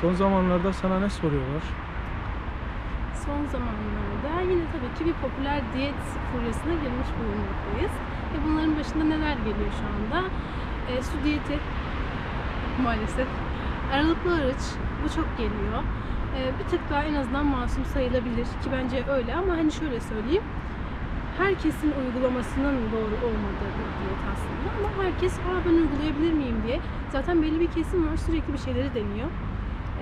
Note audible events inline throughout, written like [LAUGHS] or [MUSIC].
Son zamanlarda sana ne soruyorlar? Son zamanlarda yine tabii ki bir popüler diyet furyasına girmiş bulunmaktayız. Ve bunların başında neler geliyor şu anda? E, su diyeti maalesef. Aralıklı oruç bu çok geliyor. E, bir tık daha en azından masum sayılabilir ki bence öyle ama hani şöyle söyleyeyim. Herkesin uygulamasının doğru olmadığı bir diyet aslında ama herkes Aa, ben uygulayabilir miyim diye zaten belli bir kesim var sürekli bir şeyleri deniyor.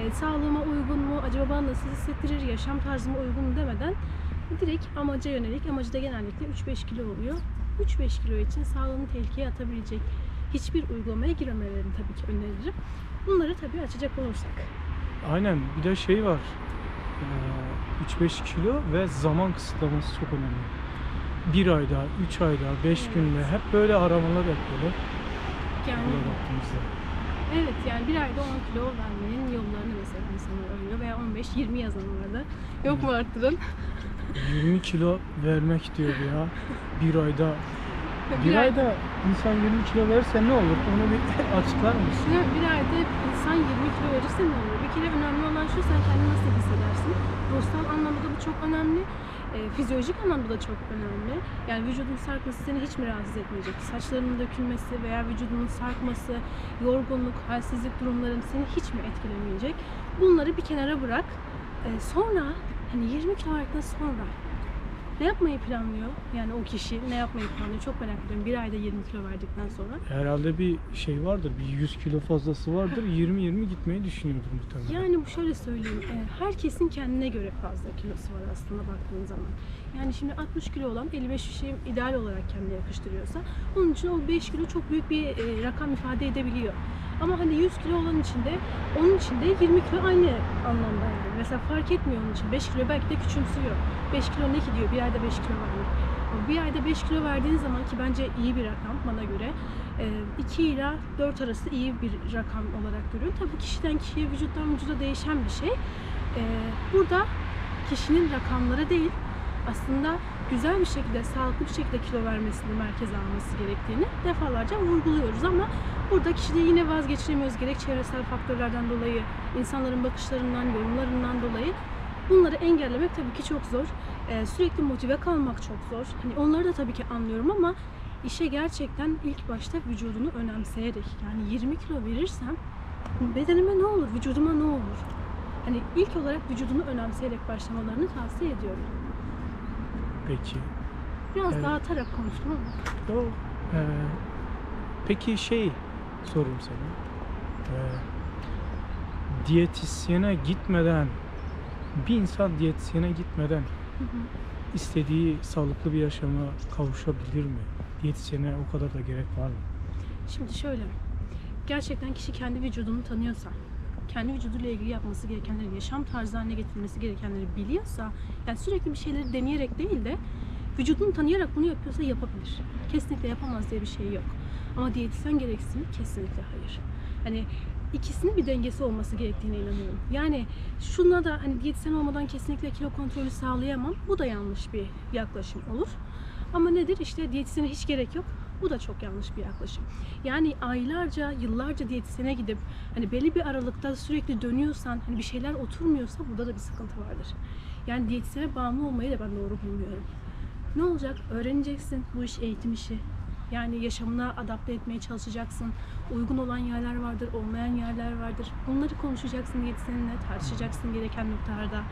E, sağlığıma uygun mu, acaba bana nasıl hissettirir, yaşam tarzıma uygun mu demeden direkt amaca yönelik, amacı da genellikle 3-5 kilo oluyor. 3-5 kilo için sağlığını tehlikeye atabilecek hiçbir uygulamaya girmemelerini tabii ki öneririm. Bunları tabii açacak olursak. Aynen bir de şey var. Ee, 3-5 kilo ve zaman kısıtlaması çok önemli. Bir ayda, üç ayda, beş Evet. günde hep böyle aramalar yapıyorlar. Yani evet yani bir ayda 10 kilo vermenin 15, 20 yazan vardı. Yok mu arttırın? 20 kilo vermek diyor ya. Bir ayda. Bir, bir ayda insan 20 kilo verirse ne olur? Onu bir [LAUGHS] açıklar mısın? Bir, bir ayda insan 20 kilo verirse ne olur? Bir kere önemli olan şu sen kendini nasıl hissedersin? Ruhsal anlamda bu çok önemli. E, fizyolojik anlamda da çok önemli. Yani vücudun sarkması seni hiç mi rahatsız etmeyecek? Saçlarının dökülmesi veya vücudunun sarkması, yorgunluk, halsizlik durumların seni hiç mi etkilemeyecek? Bunları bir kenara bırak. E, sonra hani 20 kilo verdikten sonra ne yapmayı planlıyor? Yani o kişi ne yapmayı planlıyor? Çok merak ediyorum. Bir ayda 20 kilo verdikten sonra. Herhalde bir şey vardır. Bir 100 kilo fazlası vardır. [LAUGHS] 20-20 gitmeyi düşünüyordur muhtemelen. Yani bu şöyle söyleyeyim, e, herkesin kendine göre fazla kilosu var aslında baktığın zaman. Yani şimdi 60 kilo olan 55 şey ideal olarak kendine yakıştırıyorsa onun için o 5 kilo çok büyük bir e, rakam ifade edebiliyor. Ama hani 100 kilo olan için de onun için de 20 kilo aynı anlamda yani. Mesela fark etmiyor onun için. 5 kilo belki de küçümsüyor. 5 kilo ne ki diyor bir ayda 5 kilo vermek. Bir ayda 5 kilo verdiğin zaman ki bence iyi bir rakam bana göre. 2 ila 4 arası iyi bir rakam olarak görüyorum. Tabii kişiden kişiye, vücuttan vücuda değişen bir şey. Burada kişinin rakamlara değil, aslında güzel bir şekilde, sağlıklı bir şekilde kilo vermesini merkeze alması gerektiğini defalarca vurguluyoruz ama burada kişide yine vazgeçilemiyoruz gerek çevresel faktörlerden dolayı, insanların bakışlarından, yorumlarından dolayı bunları engellemek tabii ki çok zor. Ee, sürekli motive kalmak çok zor. Hani onları da tabii ki anlıyorum ama işe gerçekten ilk başta vücudunu önemseyerek yani 20 kilo verirsem bedenime ne olur, vücuduma ne olur? Hani ilk olarak vücudunu önemseyerek başlamalarını tavsiye ediyorum. Peki. Biraz Evet. daha atarak konuştum ama. Yo, e, peki şey sorayım sana. E, diyetisyene gitmeden bir insan diyetisyene gitmeden Hı hı. istediği sağlıklı bir yaşama kavuşabilir mi? Diyetisyene o kadar da gerek var mı? Şimdi şöyle, gerçekten kişi kendi vücudunu tanıyorsa, kendi vücuduyla ilgili yapması gerekenleri, yaşam tarzı haline getirmesi gerekenleri biliyorsa, yani sürekli bir şeyleri deneyerek değil de vücudunu tanıyarak bunu yapıyorsa yapabilir. Kesinlikle yapamaz diye bir şey yok. Ama diyetisyen gereksiz mi? Kesinlikle hayır. Hani ikisinin bir dengesi olması gerektiğine inanıyorum. Yani şuna da hani diyetisyen olmadan kesinlikle kilo kontrolü sağlayamam. Bu da yanlış bir yaklaşım olur. Ama nedir? İşte diyetisyene hiç gerek yok. Bu da çok yanlış bir yaklaşım. Yani aylarca, yıllarca diyetisyene gidip hani belli bir aralıkta sürekli dönüyorsan, hani bir şeyler oturmuyorsa burada da bir sıkıntı vardır. Yani diyetisyene bağımlı olmayı da ben doğru bulmuyorum. Ne olacak? Öğreneceksin. Bu iş eğitim işi. Yani yaşamına adapte etmeye çalışacaksın. Uygun olan yerler vardır, olmayan yerler vardır. Bunları konuşacaksın diyetisyenle, tartışacaksın gereken noktalarda.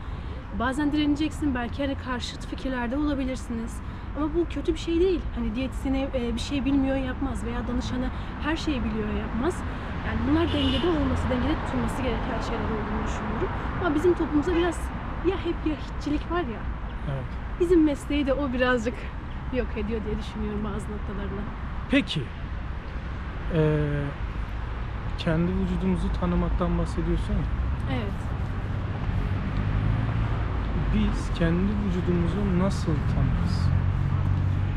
Bazen direneceksin, belki hani karşıt fikirlerde olabilirsiniz. Ama bu kötü bir şey değil. Hani diyetisyene e, bir şey bilmiyor yapmaz veya danışanı her şeyi biliyor yapmaz. Yani bunlar dengede olması, dengede tutulması gereken şeyler olduğunu düşünüyorum. Ama bizim toplumumuzda biraz ya hep ya hiççilik var ya. Evet. Bizim mesleği de o birazcık yok ediyor diye düşünüyorum bazı noktalarında. Peki. e, kendi vücudumuzu tanımaktan bahsediyorsun ya. Evet. Biz kendi vücudumuzu nasıl tanırız?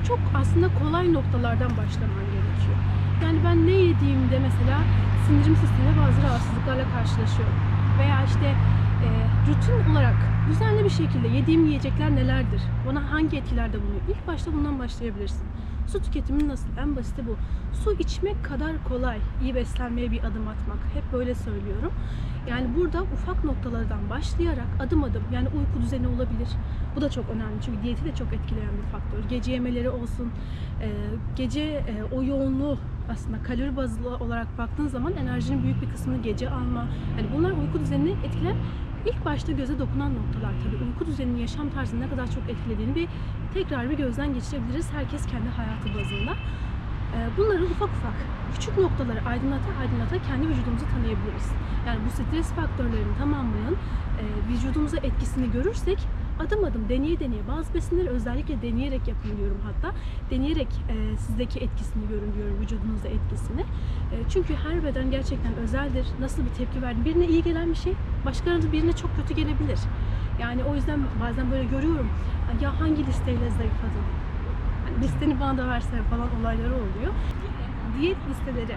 Çok aslında kolay noktalardan başlaman gerekiyor. Yani ben ne yediğimde mesela sindirim sisteminde bazı rahatsızlıklarla karşılaşıyorum. Veya işte e, rutin olarak düzenli bir şekilde yediğim yiyecekler nelerdir? Bana hangi etkilerde bulunuyor? İlk başta bundan başlayabilirsin. Su tüketimi nasıl? En basiti bu. Su içmek kadar kolay iyi beslenmeye bir adım atmak. Hep böyle söylüyorum. Yani burada ufak noktalardan başlayarak adım adım yani uyku düzeni olabilir. Bu da çok önemli çünkü diyeti de çok etkileyen bir faktör. Gece yemeleri olsun, e, gece e, o yoğunluğu aslında kalori bazlı olarak baktığın zaman enerjinin büyük bir kısmını gece alma. Yani bunlar uyku düzenini etkileyen ilk başta göze dokunan noktalar tabii. Uyku düzeninin yaşam tarzını ne kadar çok etkilediğini bir tekrar bir gözden geçirebiliriz. Herkes kendi hayatı bazında. Ee, Bunları ufak ufak küçük noktaları aydınlata aydınlata kendi vücudumuzu tanıyabiliriz. Yani bu stres faktörlerinin tamamının e, vücudumuza etkisini görürsek adım adım deneye deneye bazı besinleri özellikle deneyerek yapın hatta. Deneyerek e, sizdeki etkisini görün diyorum vücudunuzda etkisini. E, çünkü her beden gerçekten özeldir. Nasıl bir tepki verdi? Birine iyi gelen bir şey başkalarına birine çok kötü gelebilir. Yani o yüzden bazen böyle görüyorum. Ya hangi listeyle zayıfladın? Hani listeni bana da verse falan olayları oluyor. Diyet listeleri.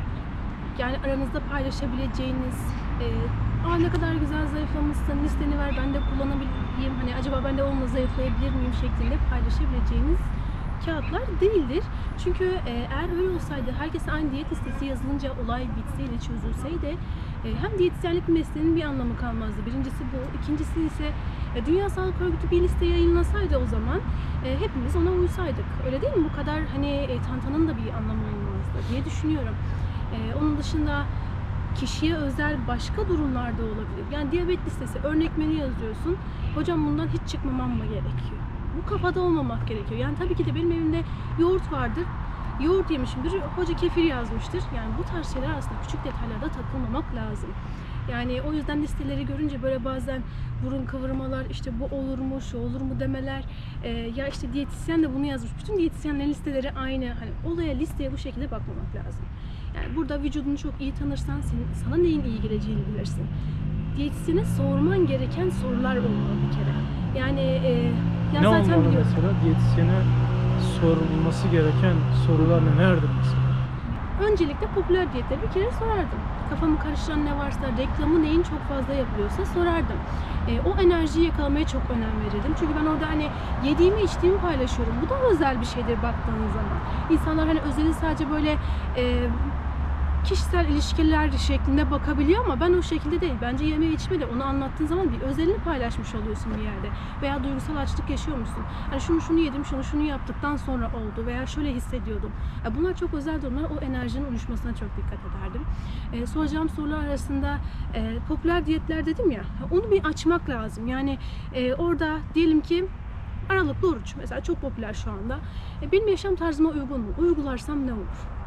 Yani aranızda paylaşabileceğiniz e, Aa ne kadar güzel zayıflamışsın listeni ver ben de kullanabileyim hani acaba ben de onunla zayıflayabilir miyim şeklinde paylaşabileceğiniz kağıtlar değildir. Çünkü e, eğer öyle olsaydı herkese aynı diyet listesi yazılınca olay bitseydi çözülseydi e, hem diyetisyenlik mesleğinin bir anlamı kalmazdı. Birincisi bu. İkincisi ise e, Dünya Sağlık Örgütü bir liste yayınlasaydı o zaman hepimiz ona uysaydık. Öyle değil mi? Bu kadar hani tantanın da bir anlamı olmazdı diye düşünüyorum. Onun dışında kişiye özel başka durumlarda olabilir. Yani diyabet listesi örnek menü yazıyorsun. Hocam bundan hiç çıkmamam mı gerekiyor? Bu kafada olmamak gerekiyor. Yani tabii ki de benim evimde yoğurt vardır. Yoğurt yemişimdir. Hoca kefir yazmıştır. Yani bu tarz şeyler aslında küçük detaylarda takılmamak lazım. Yani o yüzden listeleri görünce böyle bazen burun kıvırmalar, işte bu olur mu, şu olur mu demeler. Ee, ya işte diyetisyen de bunu yazmış. Bütün diyetisyenlerin listeleri aynı. Hani olaya listeye bu şekilde bakmamak lazım. Yani burada vücudunu çok iyi tanırsan senin, sana neyin iyi geleceğini bilirsin. Diyetisyene sorman gereken sorular olmalı bir kere. Yani e, ya ne zaten olmalı biliyorum. mesela? Diyetisyene sorulması gereken sorular nelerdir mesela? Öncelikle popüler diyetleri bir kere sorardım. Kafamı karıştıran ne varsa, reklamı neyin çok fazla yapılıyorsa sorardım. E, o enerjiyi yakalamaya çok önem verirdim. Çünkü ben orada hani yediğimi içtiğimi paylaşıyorum. Bu da özel bir şeydir baktığınız zaman. İnsanlar hani özeli sadece böyle e, kişisel ilişkiler şeklinde bakabiliyor ama ben o şekilde değil. Bence yeme içme de onu anlattığın zaman bir özelini paylaşmış oluyorsun bir yerde. Veya duygusal açlık yaşıyor musun? Hani şunu şunu yedim, şunu şunu yaptıktan sonra oldu veya şöyle hissediyordum. Ya bunlar çok özel durumlar. O enerjinin oluşmasına çok dikkat ederdim. Ee, soracağım sorular arasında e, popüler diyetler dedim ya. Onu bir açmak lazım. Yani e, orada diyelim ki aralıklı oruç mesela çok popüler şu anda. E, benim yaşam tarzıma uygun mu? Uygularsam ne olur?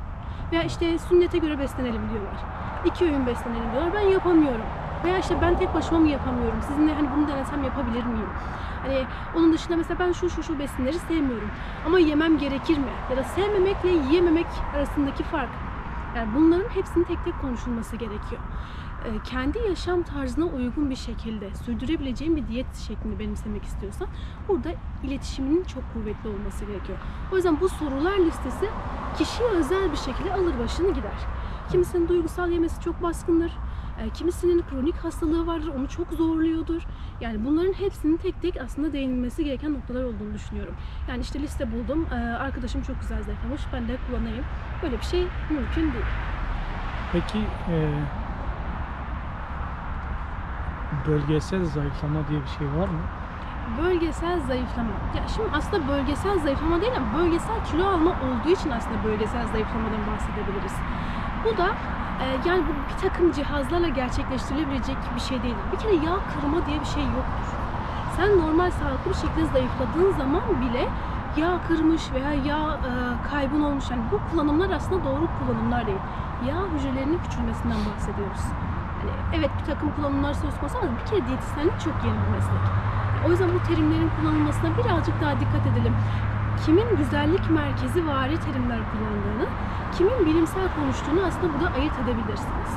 Veya işte sünnete göre beslenelim diyorlar. İki öğün beslenelim diyorlar. Ben yapamıyorum. Veya işte ben tek başıma mı yapamıyorum? Sizinle hani bunu denesem yapabilir miyim? Hani onun dışında mesela ben şu şu şu besinleri sevmiyorum. Ama yemem gerekir mi? Ya da sevmemekle yiyememek arasındaki fark. Yani bunların hepsinin tek tek konuşulması gerekiyor. Ee, kendi yaşam tarzına uygun bir şekilde sürdürebileceğin bir diyet şeklini benimsemek istiyorsan burada iletişiminin çok kuvvetli olması gerekiyor. O yüzden bu sorular listesi kişiye özel bir şekilde alır başını gider. Kimisinin duygusal yemesi çok baskındır. E, Kimisinin kronik hastalığı vardır, onu çok zorluyordur. Yani bunların hepsinin tek tek aslında değinilmesi gereken noktalar olduğunu düşünüyorum. Yani işte liste buldum, e, arkadaşım çok güzel zayıflamış, ben de kullanayım. Böyle bir şey mümkün değil. Peki e, bölgesel zayıflama diye bir şey var mı? Bölgesel zayıflama. Ya şimdi aslında bölgesel zayıflama değil ama bölgesel kilo alma olduğu için aslında bölgesel zayıflamadan bahsedebiliriz. Bu da e, yani bu bir takım cihazlarla gerçekleştirilebilecek bir şey değildir. Bir kere yağ kırma diye bir şey yoktur. Sen normal sağlıklı bir şekilde zayıfladığın zaman bile yağ kırmış veya yağ e, kaybın olmuş. Yani bu kullanımlar aslında doğru kullanımlar değil. Yağ hücrelerinin küçülmesinden bahsediyoruz. Evet bir takım kullanımlar söz konusu ama bir kere diyetisyenlik çok yeni bir meslek. O yüzden bu terimlerin kullanılmasına birazcık daha dikkat edelim. Kimin güzellik merkezi vari terimler kullandığını, kimin bilimsel konuştuğunu aslında burada ayırt edebilirsiniz.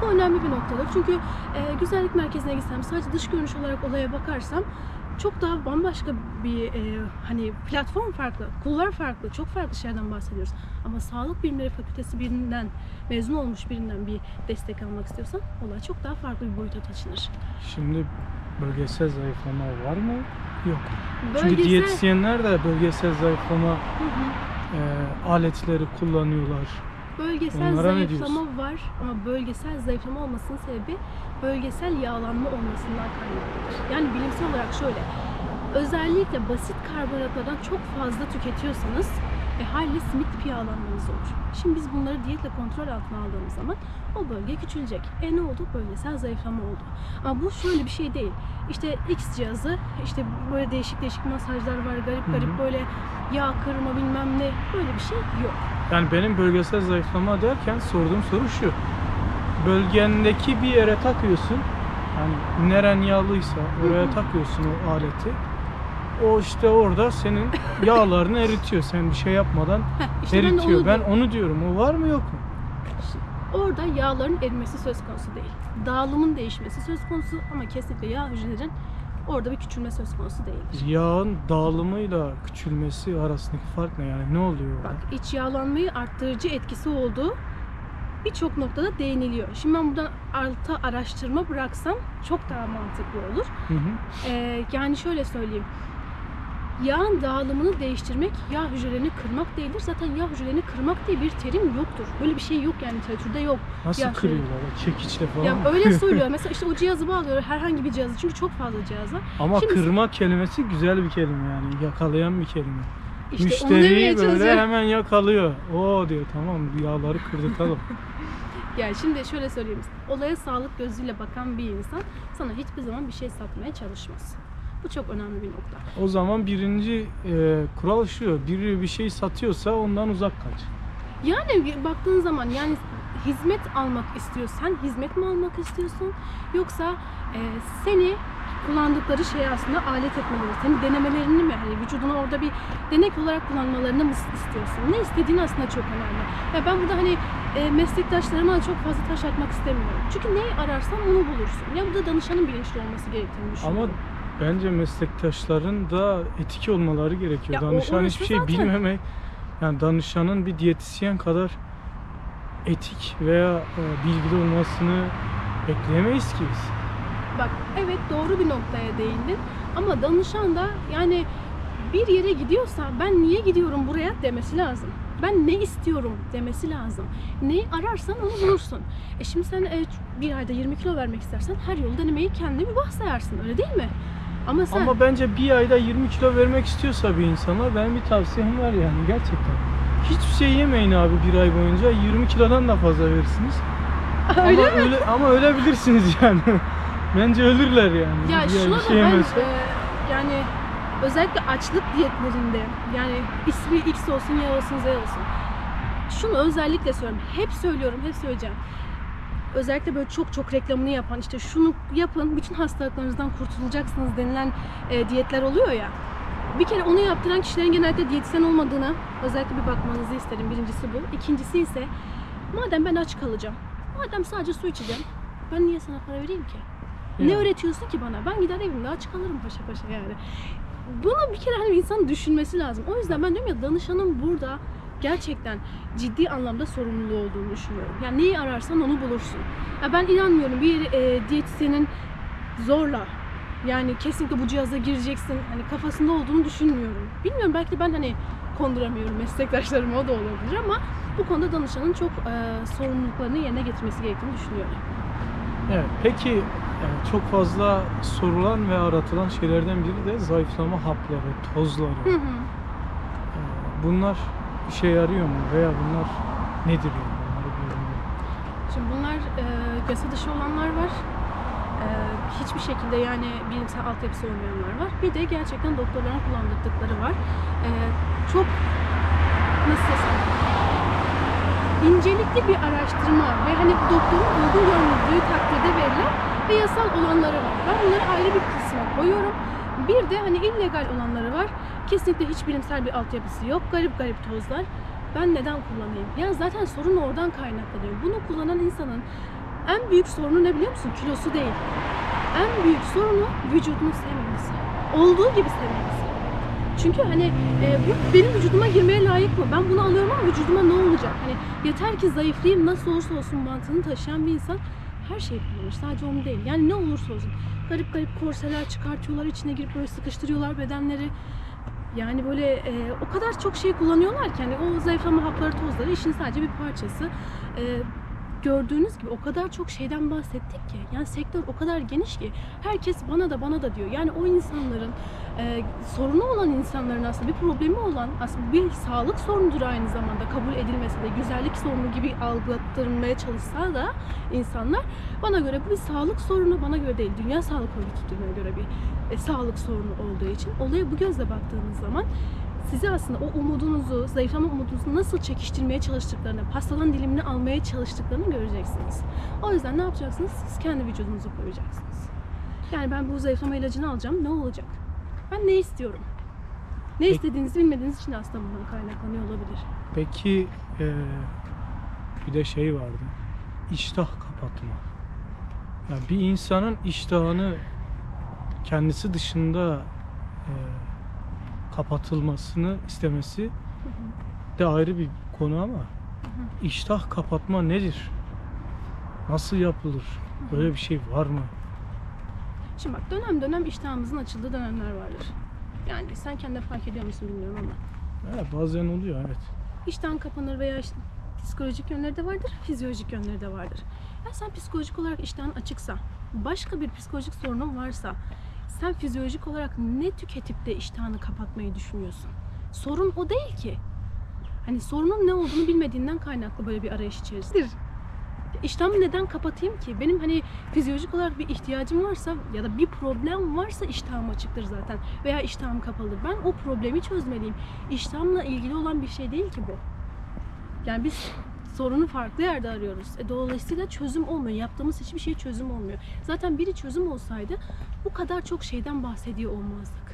Bu önemli bir noktadır. Çünkü e, güzellik merkezine gitsem, sadece dış görünüş olarak olaya bakarsam çok daha bambaşka bir e, hani platform farklı, kullar farklı, çok farklı şeylerden bahsediyoruz. Ama sağlık bilimleri fakültesi birinden, mezun olmuş birinden bir destek almak istiyorsan olay çok daha farklı bir boyuta taşınır. Şimdi bölgesel zayıflama var mı? Yok. Çünkü Bölgesel- diyetisyenler de bölgesel zayıflama Hı hı. e, aletleri kullanıyorlar. Bölgesel Onlara zayıflama var ama bölgesel zayıflama olmasının sebebi bölgesel yağlanma olmasından kaynaklıdır. Yani bilimsel olarak şöyle, özellikle basit karbonhidratlardan çok fazla tüketiyorsanız e, haliyle simit tipi yağlanmanız olur. Şimdi biz bunları diyetle kontrol altına aldığımız zaman o bölge küçülecek. E ne oldu? Bölgesel zayıflama oldu. Ama bu şöyle bir şey değil. İşte X cihazı, işte böyle değişik değişik masajlar var, garip garip hı. böyle yağ kırma bilmem ne böyle bir şey yok. Yani benim bölgesel zayıflama derken sorduğum soru şu. Bölgendeki bir yere takıyorsun. Yani neren yağlıysa oraya takıyorsun o aleti. O işte orada senin [LAUGHS] yağlarını eritiyor. Sen bir şey yapmadan işte ben de eritiyor. onu Ben diyorum. onu diyorum. O var mı yok mu? Orada yağların erimesi söz konusu değil. Dağılımın değişmesi söz konusu ama kesinlikle yağ hücrelerin orada bir küçülme söz konusu değildir. Yağın dağılımıyla küçülmesi arasındaki fark ne yani? Ne oluyor orada? Bak iç yağlanmayı arttırıcı etkisi olduğu birçok noktada değiniliyor. Şimdi ben buradan alta araştırma bıraksam çok daha mantıklı olur. Hı hı. Ee, yani şöyle söyleyeyim. Yağın dağılımını değiştirmek yağ hücrelerini kırmak değildir. Zaten yağ hücrelerini kırmak diye bir terim yoktur. Böyle bir şey yok yani literatürde yok. Nasıl Ya şöyle- kırıyorlar? Çekiçle falan Ya öyle [LAUGHS] söylüyor. Mesela işte o cihazı bağlıyor herhangi bir cihazı. Çünkü çok fazla cihaz var. Ama Şimdi- kırma kelimesi güzel bir kelime yani. Yakalayan bir kelime. İşte Müşteriyi böyle hemen yakalıyor. O diyor tamam yağları kırdırtalım. [LAUGHS] Yani şimdi şöyle söyleyeyim. Olaya sağlık gözüyle bakan bir insan sana hiçbir zaman bir şey satmaya çalışmaz. Bu çok önemli bir nokta. o zaman birinci e, kural şu. Biri bir şey satıyorsa ondan uzak kaç. Yani baktığın zaman yani hizmet almak istiyorsan hizmet mi almak istiyorsun yoksa e, seni kullandıkları şey aslında alet etmeleri, senin denemelerini mi hani vücudunu orada bir denek olarak kullanmalarını mı istiyorsun? Ne istediğin aslında çok önemli. Ya ben burada hani e, meslektaşlarıma çok fazla taş atmak istemiyorum. Çünkü neyi ararsan onu bulursun. Ya burada danışanın bilinçli olması gerektiğini Ama düşünüyorum. Bence meslektaşların da etik olmaları gerekiyor. Ya o- Danışan orası hiçbir şey zaten. bilmemek. Yani danışanın bir diyetisyen kadar etik veya e, bilgili olmasını bekleyemeyiz ki biz. Bak evet doğru bir noktaya değindin ama danışan da yani bir yere gidiyorsa ben niye gidiyorum buraya demesi lazım. Ben ne istiyorum demesi lazım. Neyi ararsan onu bulursun. E şimdi sen e, bir ayda 20 kilo vermek istersen her yolu denemeyi kendine bir bahsayarsın öyle değil mi? Ama sen Ama bence bir ayda 20 kilo vermek istiyorsa bir insana ben bir tavsiyem var yani gerçekten. Hiçbir şey yemeyin abi bir ay boyunca 20 kilodan da fazla verirsiniz. [LAUGHS] öyle ama öyle ama ölebilirsiniz [LAUGHS] yani. bence ölürler yani. Ya Bir şuna bir da şey ben yemezse. e, yani özellikle açlık diyetlerinde yani ismi X olsun Y olsun Z olsun. Şunu özellikle söylüyorum. Hep söylüyorum, hep söyleyeceğim. Özellikle böyle çok çok reklamını yapan işte şunu yapın bütün hastalıklarınızdan kurtulacaksınız denilen e, diyetler oluyor ya. Bir kere onu yaptıran kişilerin genellikle diyetisyen olmadığına özellikle bir bakmanızı isterim. Birincisi bu. İkincisi ise madem ben aç kalacağım, madem sadece su içeceğim, ben niye sana para vereyim ki? Ne Yani. öğretiyorsun ki bana? Ben gider evimde aç kalırım paşa paşa yani. Bunu bir kere hani insanın düşünmesi lazım. O yüzden ben diyorum ya danışanın burada gerçekten ciddi anlamda sorumluluğu olduğunu düşünüyorum. Yani neyi ararsan onu bulursun. Ya ben inanmıyorum bir e, diyetisyenin zorla yani kesinlikle bu cihaza gireceksin hani kafasında olduğunu düşünmüyorum. Bilmiyorum belki de ben hani konduramıyorum meslektaşlarıma o da olabilir ama bu konuda danışanın çok e, sorumluluklarını yerine getirmesi gerektiğini düşünüyorum. Evet. Peki yani çok fazla sorulan ve aratılan şeylerden biri de zayıflama hapları, tozları. Hı hı. Ee, Bunlar işe yarıyor mu veya bunlar nedir yani? Şimdi bunlar e, yasa dışı olanlar var. E, hiçbir şekilde yani bilimsel altyapısı olmayanlar var. Bir de gerçekten doktorların kullandırdıkları var. E, çok nasıl desem incelikli bir araştırma ve hani doktorun uygun görüldüğü takdirde verilen ve yasal olanları var. Ben bunları ayrı bir kısma koyuyorum. Bir de hani illegal olanları var. Kesinlikle hiç bilimsel bir altyapısı yok. Garip garip tozlar. Ben neden kullanayım? Ya zaten sorun oradan kaynaklanıyor. Bunu kullanan insanın en büyük sorunu ne biliyor musun? Kilosu değil. En büyük sorunu vücudunu sevmemesi. Olduğu gibi sevmemesi. Çünkü hani e, bu benim vücuduma girmeye layık mı? Ben bunu alıyorum ama vücuduma ne olacak? Hani yeter ki zayıflayayım nasıl olursa olsun mantığını taşıyan bir insan her şeyi kullanır. Sadece onu değil. Yani ne olursa olsun. Garip garip korseler çıkartıyorlar, içine girip böyle sıkıştırıyorlar bedenleri. Yani böyle e, o kadar çok şey kullanıyorlar ki hani o zayıflama hapları tozları işin sadece bir parçası. E, gördüğünüz gibi o kadar çok şeyden bahsettik ki yani sektör o kadar geniş ki herkes bana da bana da diyor. Yani o insanların e, sorunu olan insanların aslında bir problemi olan aslında bir sağlık sorunudur aynı zamanda kabul edilmese de güzellik sorunu gibi algılattırmaya çalışsa da insanlar bana göre bu bir sağlık sorunu bana göre değil Dünya Sağlık Örgütü'ne göre bir e, sağlık sorunu olduğu için olaya bu gözle baktığınız zaman sizi aslında o umudunuzu, zayıflama umudunuzu nasıl çekiştirmeye çalıştıklarını, pastadan dilimini almaya çalıştıklarını göreceksiniz. O yüzden ne yapacaksınız? Siz kendi vücudunuzu koruyacaksınız. Yani ben bu zayıflama ilacını alacağım, ne olacak? Ben ne istiyorum? Ne istediğinizi bilmediğiniz için aslında bundan kaynaklanıyor olabilir. Peki eee, bir de şey vardı. İştah kapatma. Yani bir insanın iştahını kendisi dışında eee, kapatılmasını istemesi de ayrı bir konu ama iştah kapatma nedir? Nasıl yapılır? Böyle bir şey var mı? Şimdi bak dönem dönem iştahımızın açıldığı dönemler vardır. Yani sen kendine fark ediyor musun bilmiyorum ama. Evet, bazen oluyor evet. İştahın kapanır veya işte psikolojik yönleri de vardır, fizyolojik yönleri de vardır. Ya sen psikolojik olarak iştahın açıksa, başka bir psikolojik sorunun varsa, sen fizyolojik olarak ne tüketip de iştahını kapatmayı düşünüyorsun? Sorun o değil ki. Hani sorunun ne olduğunu bilmediğinden kaynaklı böyle bir arayış içerisindedir. İştahımı neden kapatayım ki? Benim hani fizyolojik olarak bir ihtiyacım varsa ya da bir problem varsa iştahım açıktır zaten. Veya iştahım kapalıdır. Ben o problemi çözmeliyim. İştahımla ilgili olan bir şey değil ki bu. Yani biz sorunu farklı yerde arıyoruz. E, dolayısıyla çözüm olmuyor. Yaptığımız hiçbir şey çözüm olmuyor. Zaten biri çözüm olsaydı bu kadar çok şeyden bahsediyor olmazdık.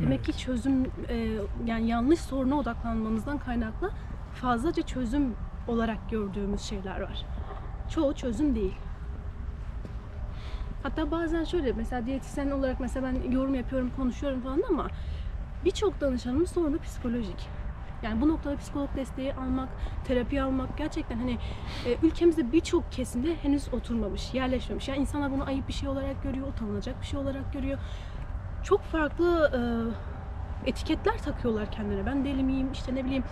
Demek ki çözüm e, yani yanlış soruna odaklanmamızdan kaynaklı fazlaca çözüm olarak gördüğümüz şeyler var. Çoğu çözüm değil. Hatta bazen şöyle mesela diyetisyen olarak mesela ben yorum yapıyorum, konuşuyorum falan ama birçok danışanımın sorunu psikolojik. Yani bu noktada psikolog desteği almak, terapi almak gerçekten hani e, ülkemizde birçok kesimde henüz oturmamış, yerleşmemiş. Yani insanlar bunu ayıp bir şey olarak görüyor, utanılacak bir şey olarak görüyor. Çok farklı e, etiketler takıyorlar kendilerine. Ben deli miyim, işte ne bileyim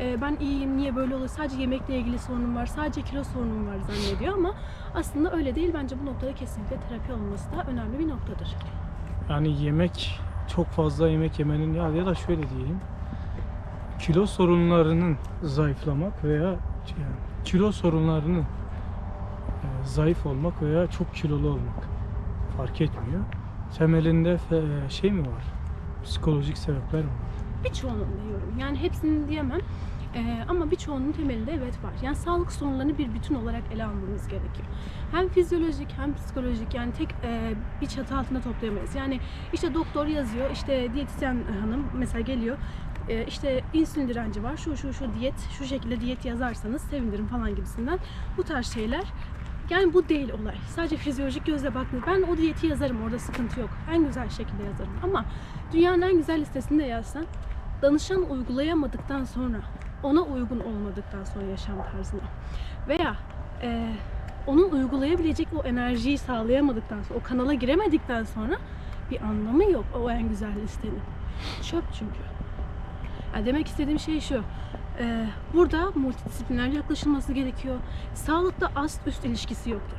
e, ben iyiyim, niye böyle oluyor, sadece yemekle ilgili sorunum var, sadece kilo sorunum var zannediyor ama aslında öyle değil. Bence bu noktada kesinlikle terapi alınması da önemli bir noktadır. Yani yemek çok fazla yemek yemenin ya ya da şöyle diyelim kilo sorunlarının zayıflamak veya yani kilo sorunlarının e, zayıf olmak veya çok kilolu olmak fark etmiyor. Temelinde fe- şey mi var? Psikolojik sebepler mi var? Birçoğunun diyorum. Yani hepsini diyemem. Ee, ama birçoğunun temelinde evet var. Yani sağlık sorunlarını bir bütün olarak ele almamız gerekiyor. Hem fizyolojik hem psikolojik yani tek e, bir çatı altında toplayamayız. Yani işte doktor yazıyor, işte diyetisyen hanım mesela geliyor. E, işte insülin direnci var, şu şu şu diyet, şu şekilde diyet yazarsanız sevinirim falan gibisinden. Bu tarz şeyler yani bu değil olay. Sadece fizyolojik gözle bakmıyor. Ben o diyeti yazarım orada sıkıntı yok. En güzel şekilde yazarım. Ama dünyanın en güzel listesinde yazsan danışan uygulayamadıktan sonra ona uygun olmadıktan sonra yaşam tarzına veya e, onun uygulayabilecek o enerjiyi sağlayamadıktan sonra o kanala giremedikten sonra bir anlamı yok o en güzel listenin. Çöp çünkü. Yani demek istediğim şey şu. e, burada multidisipliner yaklaşılması gerekiyor. Sağlıkta ast üst ilişkisi yoktur.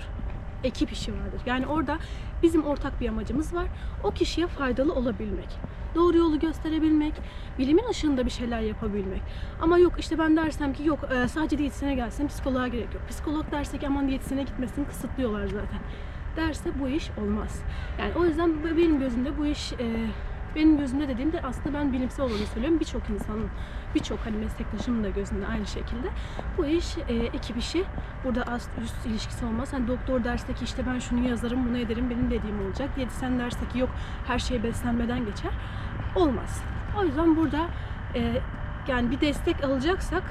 Ekip işi vardır. Yani orada bizim ortak bir amacımız var. O kişiye faydalı olabilmek. Doğru yolu gösterebilmek, bilimin ışığında bir şeyler yapabilmek. Ama yok işte ben dersem ki yok e, sadece diyetisyene gelsin, psikoloğa gerek yok. Psikolog derse ki aman diyetisyene gitmesin, kısıtlıyorlar zaten. Derse bu iş olmaz. Yani o yüzden benim gözümde bu iş e, benim gözümde dediğimde aslında ben bilimsel olanı söylüyorum. Birçok insanın, birçok hani meslektaşımın da gözünde aynı şekilde. Bu iş e, ekip işi. Burada ast üst ilişkisi olmaz. Hani doktor derse ki işte ben şunu yazarım, bunu ederim, benim dediğim olacak. Diyetisyen derse ki yok her şey beslenmeden geçer. Olmaz. O yüzden burada e, yani bir destek alacaksak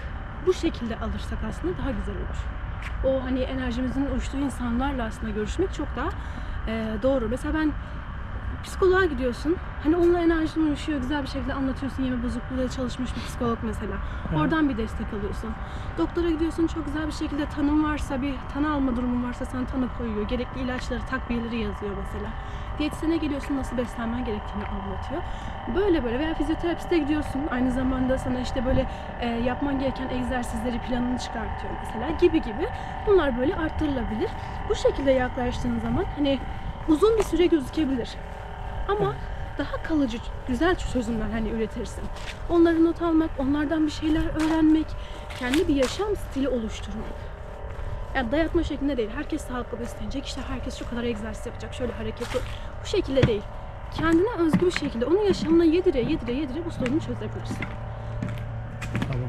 bu şekilde alırsak aslında daha güzel olur. O hani enerjimizin uçtuğu insanlarla aslında görüşmek çok daha e, doğru. Mesela ben psikoloğa gidiyorsun. Hani onunla enerjin uyuşuyor, güzel bir şekilde anlatıyorsun. Yeme bozukluğuyla çalışmış bir psikolog mesela. Evet. Oradan bir destek alıyorsun. Doktora gidiyorsun çok güzel bir şekilde tanım varsa, bir tanı alma durumun varsa sana tanı koyuyor. Gerekli ilaçları, takviyeleri yazıyor mesela. Diyetisyene geliyorsun nasıl beslenmen gerektiğini anlatıyor. Böyle böyle veya fizyoterapiste gidiyorsun aynı zamanda sana işte böyle e, yapman gereken egzersizleri planını çıkartıyor mesela gibi gibi. Bunlar böyle arttırılabilir. Bu şekilde yaklaştığın zaman hani uzun bir süre gözükebilir. Ama daha kalıcı, güzel çözümler hani üretirsin. Onları not almak, onlardan bir şeyler öğrenmek, kendi bir yaşam stili oluşturmak. Yani dayatma şeklinde değil. Herkes sağlıklı beslenecek. işte herkes şu kadar egzersiz yapacak. Şöyle hareket yok. Bu şekilde değil. Kendine özgü bir şekilde onun yaşamına yedire yedire yedire bu sorunu çözebilirsin. Tamam.